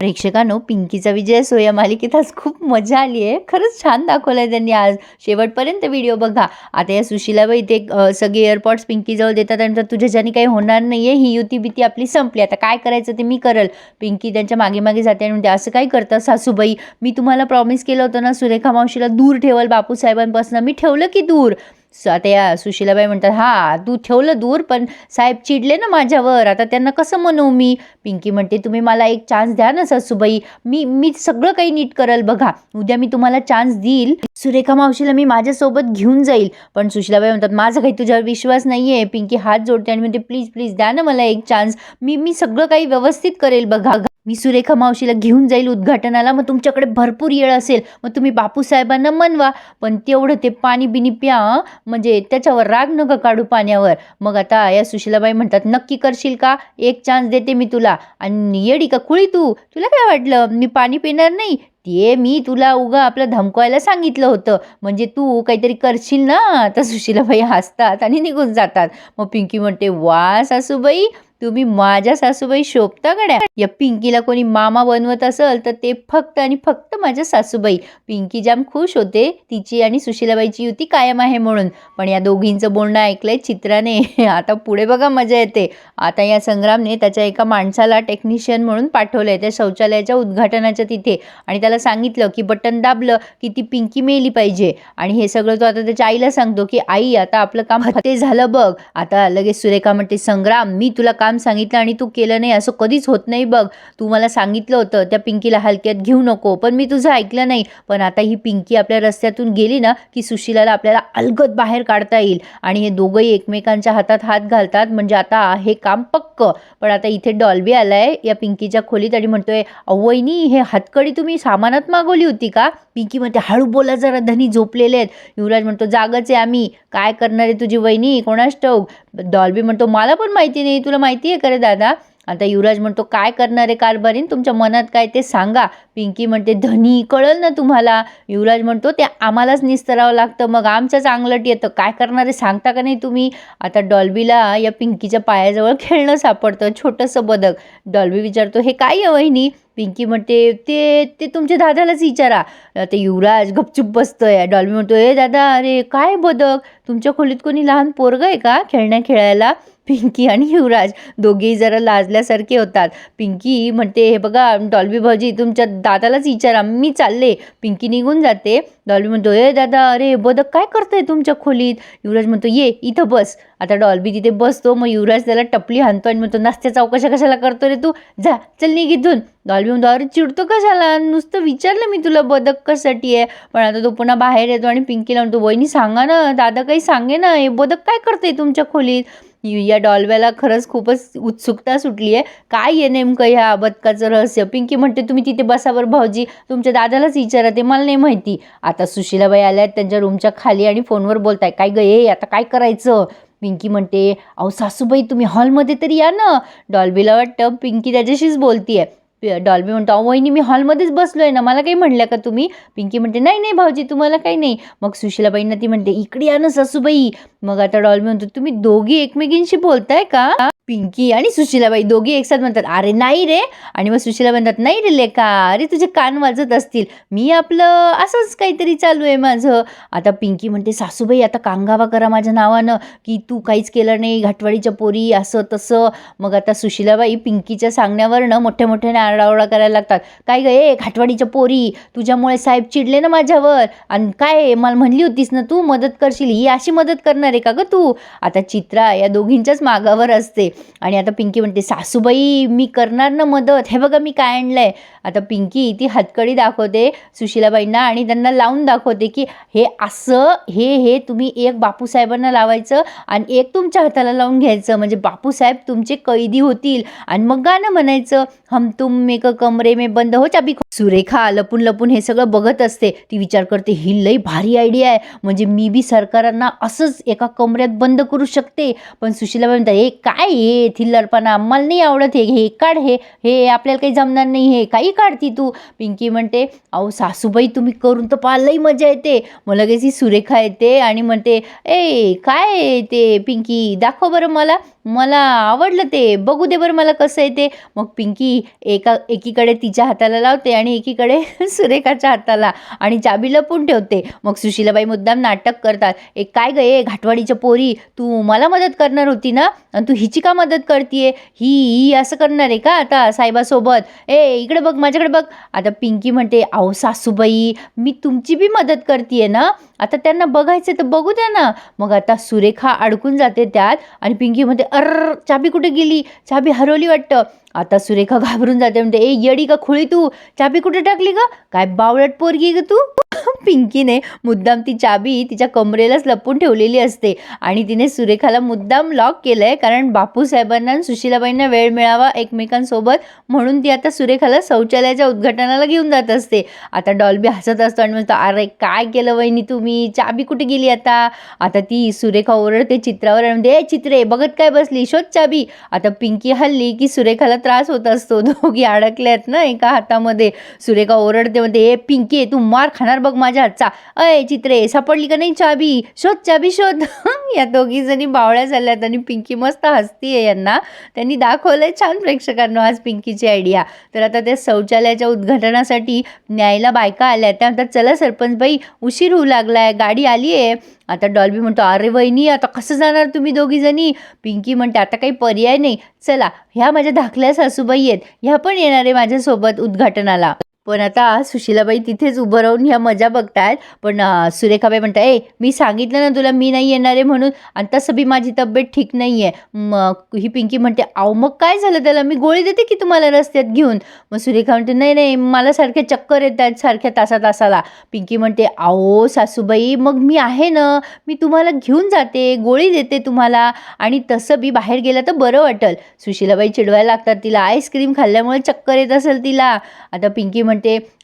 प्रेक्षकांनो पिंकीचा विजय असो या मालिकेत आज खूप मजा आली आहे. खरंच छान दाखवलं आहे त्यांनी आज. शेवटपर्यंत व्हिडिओ बघा. आता या सुशिलाबाई ते सगळे एअरपॉड्स पिंकीजवळ देतात आणि म्हणतात, तुझ्याच्याने काही होणार नाही आहे ही युती बिती आपली संपली. आता काय करायचं ते मी करल. पिंकी त्यांच्या मागे मागे जाते आणि म्हणते असं काय करतं सासूबाई? मी तुम्हाला प्रॉमिस केलं होतं ना सुरेखा मावशीला दूर ठेवल बापूसाहेबांपासून. मी ठेवलं की दूर. आता सुशीलाबाई म्हणतात हा तू ठेवलं दूर पण साहेब चिडले ना माझ्यावर. आता त्यांना कसं म्हणू मी? पिंकी म्हणते तुम्ही मला एक चान्स द्या ना सासूबाई. मी मी सगळं काही नीट करल बघा. उद्या मी तुम्हाला चान्स देईल. सुरेखा मावशीला मी माझ्यासोबत घेऊन जाईल. पण सुशीलाबाई म्हणतात माझा काही तुझ्यावर विश्वास नाही आहे पिंकी हात जोडते आणि म्हणते प्लीज प्लीज द्या ना मला एक चान्स मी मी सगळं काही व्यवस्थित करेल बघा. मी सुरेखा मावशीला घेऊन जाईल उद्घाटनाला. मग तुमच्याकडे भरपूर येळ असेल. मग तुम्ही बापूसाहेबांना मनवा. पण तेवढं ते पाणी बिनी प्या. म्हणजे त्याच्यावर राग नका काढू पाण्यावर. मग आता या सुशिलाबाई म्हणतात नक्की करशील का? एक चान्स देते मी तुला. आणि येडी का खुळी तू? तुला काय वाटलं? मी पाणी पिणार नाही. ते मी तुला उगा आपलं धमकवायला सांगितलं होतं. म्हणजे तू काहीतरी करशील ना? तर सुशिलाबाई हसतात आणि निघून जातात. मग पिंकी म्हणते वा सासूबाई तुम्ही माझ्या सासूबाई शोभता गड्या? या पिंकीला कोणी मामा बनवत असेल तर ते फक्त आणि फक्त माझ्या सासूबाई. पिंकी जाम खुश होते. तिची आणि सुशिलाबाईची युती कायम आहे म्हणून. पण या दोघींचं बोलणं ऐकलंय चित्राने. आता पुढे बघा मजा येते. आता या संग्रामने त्याच्या एका माणसाला टेक्निशियन म्हणून पाठवलंय. त्या शौचालयाच्या उद्घाटनाच्या तिथे. आणि त्याला सांगितलं की बटन दाबलं की ती पिंकी मेली पाहिजे. आणि हे सगळं तो आता त्याच्या आईला सांगतो की आई आता आपलं काम ते झालं बघ. आता लगेच सुरेखा म्हणते संग्राम मी तुला काम काम सांगितलं आणि तू केलं नाही असं कधीच होत नाही बघ. तू मला सांगितलं होतं त्या पिंकीला हलक्यात घेऊ नको पण मी तुझं ऐकलं नाही. पण आता ही पिंकी आपल्या रस्त्यातून गेली ना की सुशिलाला आपल्याला अलगद बाहेर काढता येईल. आणि हे दोघंही एकमेकांच्या हातात हात घालतात म्हणजे आता हे काम पक्क. पण आता इथे डॉल्बी आलाय या पिंकीच्या खोलीत आणि म्हणतोय अवयनी हे हातकडी तुम्ही सामानात मागवली होती का? पिंकी म्हणते हळू बोला जरा धनी झोपलेले आहेत. युवराज म्हणतो जागच आहे आम्ही. काय करणार आहे तुझी वहिनी? कोणास ठाऊक? डॉल्बी म्हणतो मला पण माहिती नाही तुला माहिती आहे का रे दादा? आता युवराज म्हणतो काय करणार आहे कारभारीन तुमच्या मनात काय ते सांगा. पिंकी म्हणते धनी कळल ना तुम्हाला? युवराज म्हणतो ते आम्हालाच निस्तरावं लागतं मग आमचं चांगलट येतं. काय करणार आहे सांगता का नाही तुम्ही? आता डॉल्बीला या पिंकीच्या पायाजवळ खेळणं सापडतं छोटंसं बदक. डॉल्बी विचारतो हे काय आहे वहिनी? पिंकी म्हणते ते ते तुमच्या दादालाच विचारा. ते युवराज गपचूप बसतोय. डॉल्बी म्हणतो ए दादा अरे काय बदक? तुमच्या खोलीत कोणी लहान पोरग आहे का खेळण्या खेळायला? पिंकी आणि युवराज दोघेही जरा लाजल्यासारखे होतात. पिंकी म्हणते हे बघा डॉल्बी भाऊजी तुमच्या दादालाच विचारा. मी चालले. पिंकी निघून जाते. डॉल्बी म्हणतो ए दादा अरे बदक काय करतंय तुमच्या खोलीत? युवराज म्हणतो ये इथं बस. आता डॉल्बी तिथे बसतो मग युवराज त्याला टपली हाणतो आणि म्हणतो नास्त्या चौकशा कशाला करतो रे तू? जा चल निघ इथून. डॉल्बी म्हणतो अरे चिडतो कशाला? नुसतं विचारलं मी तुला बदक कशासाठी आहे? पण आता तो पुन्हा बाहेर येतो आणि पिंकीला म्हणतो वहिनी सांगा ना दादा काही सांगे ना हे बदक काय करते तुमच्या खोलीत? या डॉल्ब्याला खरंच खूपच उत्सुकता सुटली आहे. काय आहे नेमकं ह्या बदकाचं रहस्य? पिंकी म्हणते तुम्ही तिथे बसावर भाऊजी. तुमच्या दादालाच विचारा ते मला नाही माहिती. आता सुशीलाबाई आल्या आहेत त्यांच्या रूमच्या खाली आणि फोनवर बोलताय काय ग आता काय करायचं? पिंकी म्हणते अहो सासूबाई तुम्ही हॉलमध्ये तरी या ना. डॉल्बीला वाटतं पिंकी त्याच्याशीच बोलतीये. पि- डॉल्बी म्हणतो वहिनी मी हॉलमध्येच बसलो आहे ना मला काही म्हणलं का तुम्ही? पिंकी म्हणते नाही नाही भाऊजी तुम्हाला काही नाही. मग सुशिलाबाईंना ती म्हणते इकडे या ना सासूबाई. मग आता डॉल्बी म्हणतो तुम्ही दोघी एकमेकींशी बोलताय का? पिंकी आणि सुशिलाबाई दोघी एकसाथ म्हणतात अरे नाही रे. आणि मग सुशिला म्हणतात नाही रे लेका अरे तुझे कान वाजत असतील. मी आपलं असंच काहीतरी चालू आहे माझं. आता पिंकी म्हणते सासूबाई आता कांगावा करा माझ्या नावानं की तू काहीच केलं नाही घाटवाडीच्या पोरी असं तसं. मग आता सुशिलाबाई पिंकीच्या सांगण्यावरनं मोठ्या मोठ्याने आरडाओरडा करायला लागतात. काय गं ए घाटवाडीच्या पोरी तुझ्यामुळे साहेब चिडले ना माझ्यावर. आणि काय मला म्हणली होतीस ना तू मदत करशील ही अशी मदत करणार आहे का गं तू? आता चित्रा या दोघींच्याच मागावर असते. आणि आता पिंकी म्हणते सासूबाई मी करणार ना मदत? हे बघा मी काय आणलं आहे आता पिंकी ती हातकडी दाखवते सुशिलाबाईंना आणि त्यांना लावून दाखवते की हे असं हे हे तुम्ही एक बापूसाहेबांना लावायचं आणि एक तुमच्या हाताला लावून घ्यायचं. म्हणजे बापूसाहेब तुमचे कैदी होतील. आणि मग गाणं म्हणायचं हम तुम में क कमरे में बंद हो चाबी सुरेखा लपून लपून हे सगळं बघत असते. ती विचार करते ही लई भारी आयडिया आहे. म्हणजे मी बी सरकारांना असंच एका कमऱ्यात बंद करू शकते. पण सुशीलाबाई म्हणतात हे काय हे? थिल्लरपणा. आम्हाला नाही आवडत हे. हे काढ हे. हे आपल्याला काही जमणार नाही. हे काही काढती तू पिंकी म्हणते अहो सासूबाई तुम्ही करून तर पाहायलाही लई मजा येते. मग लगेच ही सुरेखा येते आणि म्हणते ए काय ते पिंकी? दाखव बरं मला. मला आवडलं ते. बघू दे बरं मला कसं आहे ते. मग पिंकी एका एकीकडे तिच्या हाताला लावते आणि एकीकडे सुरेखाच्या हाताला आणि चाबी लपून ठेवते. मग सुशीलाबाई मुद्दाम नाटक करतात. एक काय ग ए घाटवाडीच्या पोरी तू मला मदत करणार होती ना? आणि तू हिची का मदत करतीये? ही ही असं करणार आहे का आता साहेबासोबत? ए इकडे बघ माझ्याकडे बघ. आता पिंकी म्हणते अहो सासूबाई मी तुमची बी मदत करते ना? आता त्यांना बघायचं तर बघू द्या ना. मग आता सुरेखा अडकून जाते त्यात आणि पिंकी म्हणते अर चाबी कुठे गेली? चाबी हरवली वाटतं. आता सुरेखा घाबरून जाते म्हणते ए येडी का खुळी तू? चाबी कुठे टाकली ग? काय बावळट पोरगी ग तू? पिंकीने मुद्दाम ती चाबी तिच्या कमरेलाच लपून ठेवलेली असते. आणि तिने सुरेखाला मुद्दाम लॉक केलं आहे कारण बापूसाहेबांना आणि सुशीलाबाईंना वेळ मिळावा एकमेकांसोबत म्हणून ती आता सुरेखाला शौचालयाच्या उद्घाटनाला घेऊन जात असते. आता डॉल्बी हसत असतो आणि म्हणतो अरे काय केलं वहिनी तुम्ही? चाबी कुठे गेली आता? आता ती सुरेखा ओरडते चित्रावर आणि म्हणते ए चित्रे बघत काय बसली? शोध चाबी. आता पिंकी हल्ली की सुरेखाला त्रास होत असतो. दोघी अडकल्यात ना एका हातामध्ये. सुरेखा ओरडते म्हणते ए पिंकी तू मार खाणार बघ माझ्या हातचा. अय चित्रे सापडली का नाही चाबी? शोध चाबी शोध. या दोघी जणी बावळ्या झाल्यात आणि पिंकी मस्त हसतीये यांना. त्यांनी दाखवलंय छान प्रेक्षकांना आज पिंकीची आयडिया तर आता त्या शौचालयाच्या उद्घाटनासाठी न्यायला बायका आल्या त्यानंतर चला सरपंच बाई उशीर होऊ लागलाय गाडी आली आहे आता डॉल्बी म्हणतो अरे वहिनी आता कसं जाणार तुम्ही दोघी जणी? पिंकी म्हणते आता काही पर्याय नाही. चला ह्या माझ्या धाकल्या सासूबाई आहेत. ह्या पण येणार आहे माझ्यासोबत उद्घाटनाला. पण आता सुशीलाबाई तिथेच उभं राहून ह्या मजा बघतायत. पण सुरेखाबाई म्हणतात ए मी सांगितलं ना तुला मी नाही येणार आहे म्हणून. आणि तसं बी माझी तब्येत ठीक नाही आहे मग ही पिंकी म्हणते अहो मग काय झालं त्याला? मी गोळी देते की तुम्हाला रस्त्यात घेऊन? मग सुरेखा म्हणते नाही नाही मला सारख्या चक्कर येत आहेत सारख्या तासा तासाला पिंकी म्हणते अहो सासूबाई मग मी आहे ना मी तुम्हाला घेऊन जाते गोळी देते तुम्हाला. आणि तसं बी बाहेर गेलं तर बरं वाटेल. सुशीलाबाई चिडवायला लागतात तिला आईस्क्रीम खाल्ल्यामुळे चक्कर येत असेल तिला. आता पिंकी म्हणते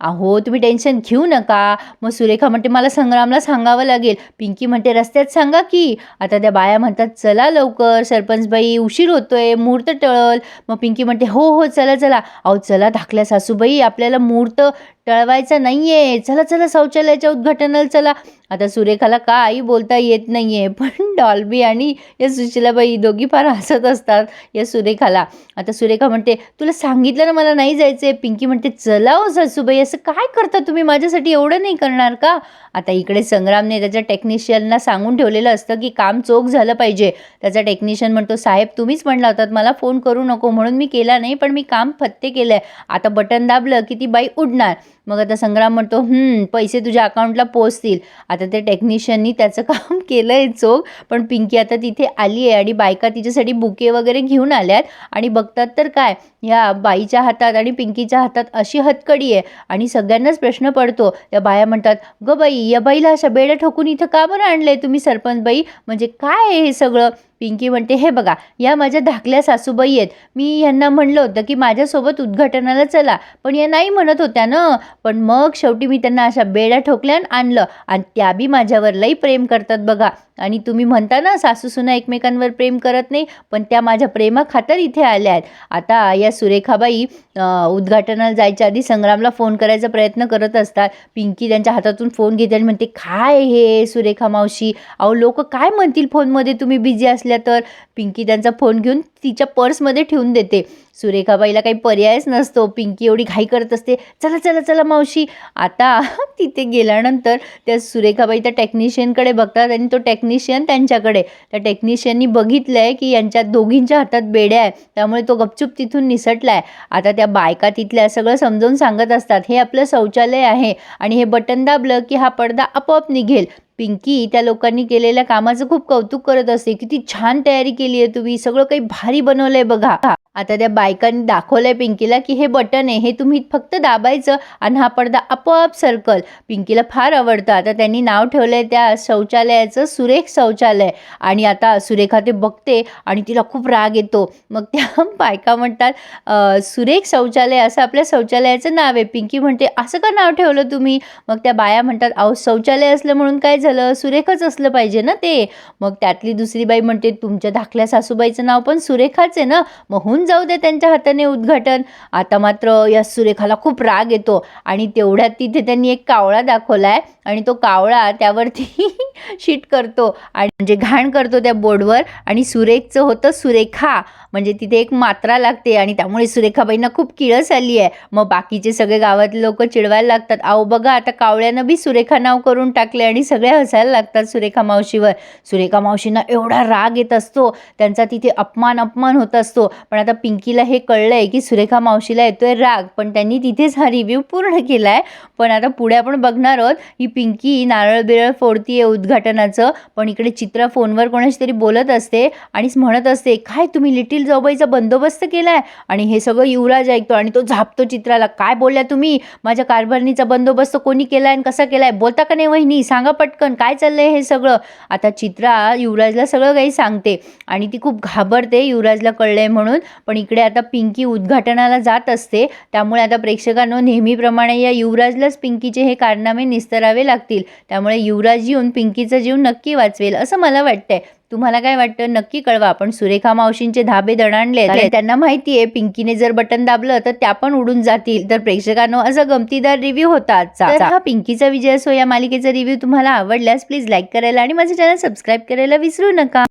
अहो तुम्ही टेन्शन घेऊ नका. मग सुरेखा म्हणते मला संग्रामला सांगावं लागेल. पिंकी म्हणते रस्त्यात सांगा की. आता त्या बाया म्हणतात चला लवकर. सरपंचबाई उशीर होतोय. मुहूर्त टळल. मग पिंकी म्हणते हो हो चला चला. अहो चला धाकल्या सासूबाई. आपल्याला मुहूर्त टळवायचा नाही आहे चला चला शौचालयाच्या उद्घाटनाला चला. आता सुरेखाला काही बोलता येत नाही आहे पण डॉल्बी आणि या सुशिलाबाई दोघी फार हसत असतात या सुरेखाला. आता सुरेखा म्हणते तुला सांगितलं ना मला नाही जायचं आहे पिंकी म्हणते चला हो सासूबाई असं काय करता तुम्ही? माझ्यासाठी एवढं नाही करणार का? आता इकडे संग्रामने त्याच्या टेक्निशियनला सांगून ठेवलेलं असतं की काम चोख झालं पाहिजे. त्याचा टेक्निशियन म्हणतो साहेब तुम्हीच म्हणला होतात मला फोन करू नको. म्हणून मी केला नाही पण मी काम फत्ते केलं आहे आता बटन दाबलं की ती बाई उडणार. मग आता संग्राम म्हणतो पैसे तुझ्या अकाउंटला पोचतील. आता ते टेक्निशियननी त्याचं काम केलं आहे चोख पण पिंकी आता तिथे आली आहे आणि बायका तिच्यासाठी बुके वगैरे घेऊन आल्यात. आणि बघतात तर काय ह्या बाईच्या हातात आणि पिंकीच्या हातात अशी हतकडी आहे आणि सगळ्यांनाच प्रश्न पडतो. त्या बाया म्हणतात ग बाई या बाईला अशा बेड्या ठोकून इथं का बरं आणलं आहे तुम्ही सरपंच बाई? म्हणजे काय आहे हे सगळं? पिंकी म्हणते हे बघा या माझ्या धाकल्या सासूबाई आहेत. मी यांना म्हणलं होतं की माझ्यासोबत उद्घाटनाला चला. पण या नाही म्हणत होत्या ना. पण मग शेवटी मी त्यांना अशा बेड्या ठोकल्या आणलं. आणि त्या बी माझ्यावर लई प्रेम करतात बघा. आणि तुम्ही म्हणता ना सासूसुना एकमेकांवर प्रेम करत नाही पण त्या माझ्या प्रेमाखातर इथे आल्या आहेत. आता या सुरेखाबाई उद्घाटनाला जायच्या आधी संग्रामला फोन करायचा प्रयत्न करत असतात. पिंकी त्यांच्या हातातून फोन घेते आणि म्हणते काय हे सुरेखा मावशी? अहो लोक काय म्हणतील फोनमध्ये? तुम्ही बिझी असल्या तर पिंकी त्यांचा फोन घेऊन तिच्या पर्समध्ये ठेवून देते. सुरेखाबाईला काही पर्यायच नसतो. पिंकी एवढी घाई करत असते. चला चला चला मावशी. आता तिथे गेल्यानंतर त्या सुरेखाबाई त्या टेक्निशियनकडे बघतात आणि तो टेक्निशियन त्यांच्याकडे त्या टेक्निशियननी बघितलं आहे की यांच्या दोघींच्या हातात बेड्या आहे त्यामुळे तो गपचूप तिथून निसटला आहे आता त्या बायका तिथल्या सगळं समजावून सांगत असतात. हे आपलं शौचालय आहे आणि हे बटन दाबलं की हा पडदा आपोआप निघेल. पिंकी त्या लोकांनी केलेल्या कामाचं खूप कौतुक करत असते. किती छान तयारी केली आहे तुम्ही. सगळं काही भारी बनवलं आहे बघा. आता त्या बायकांनी दाखवलंय पिंकीला की हे बटन आहे हे तुम्ही फक्त दाबायचं आणि हा पडदा आपोआप सर्कल. पिंकीला फार आवडतं. आता त्यांनी नाव ठेवलंय त्या शौचालयाचं सुरेख शौचालय. आणि आता सुरेखा ते बघते आणि तिला खूप राग येतो. मग त्या बायका म्हणतात सुरेख शौचालय असं आपल्या शौचालयाचं नाव आहे. पिंकी म्हणते असं का नाव ठेवलं तुम्ही? मग त्या बाया म्हणतात अहो शौचालय असलं म्हणून काय झालं सुरेखच असलं पाहिजे ना ते. मग त्यातली दुसरी बाई म्हणते तुमच्या धाकल्या सासूबाईचं नाव पण सुरेखाच आहे ना? मग होऊन जाऊ दे त्यांच्या हाताने उद्घाटन. आता मात्र या सुरेखाला खूप राग येतो आणि तेवढ्यात तिथे त्यांनी एक कावळा दाखवलाय आणि तो कावळा त्यावरती शीट करतो आणि म्हणजे घाण करतो त्या बोर्डवर आणि सुरेखचं होतं सुरेखा. म्हणजे तिथे एक मात्रा लागते आणि त्यामुळे सुरेखाबाईंना खूप किळस आली आहे. मग बाकीचे सगळे गावातले लोक चिडवायला लागतात. अहो बघा आता कावळ्यानं बी सुरेखा नाव करून टाकले आणि सगळ्या हसायला लागतात सुरेखा मावशीवर. सुरेखा मावशींना एवढा राग येत असतो. त्यांचा तिथे अपमान अपमान होत असतो. पण आता पिंकीला हे कळलं आहे की सुरेखा मावशीला येतोय राग. पण त्यांनी तिथेच हा रिव्ह्यू पूर्ण केला आहे पण आता पुढे आपण बघणार आहोत ही पिंकी नारळ बिरळ फोडतीये उद्घाटनाचं. पण इकडे चित्र फोनवर कोणाशी तरी बोलत असते आणि म्हणत असते काय तुम्ही लिटिल जाऊबाईचा बंदोबस्त केलाय? आणि हे सगळं युवराज ऐकतो आणि तो झापतो चित्राला काय बोलल्या तुम्ही? माझ्या कारभारणीचा बंदोबस्त कोणी केलाय आणि कसा केलाय? बोलता का नाही वहिनी? सांगा पटकन. काय चाललंय हे सगळं? आता चित्रा युवराजला सगळं काही सांगते आणि ती खूप घाबरते युवराजला कळलंय म्हणून. पण इकडे आता पिंकी उद्घाटनाला जात असते. त्यामुळे आता प्रेक्षकांनो नेहमीप्रमाणे या युवराजलाच पिंकीचे हे कारनामे निस्तरावे लागतील. त्यामुळे युवराज येऊन पिंकीचा जीव नक्की वाचवेल असं मला वाटतंय. तुम्हाला काय वाटतं? नक्की कळवा. आपण सुरेखा मावशींचे धाबे दणाणले त्यांना माहिती आहे पिंकीने जर बटन दाबलं तर त्या पण उडून जातील. तर प्रेक्षकांनो असा गमतीदार रिव्ह्यू होता आजचा. हा पिंकीचा विजय असो या मालिकेचा रिव्ह्यू तुम्हाला आवडल्यास प्लीज लाईक करायला आणि माझं चॅनल सबस्क्राईब करायला विसरू नका.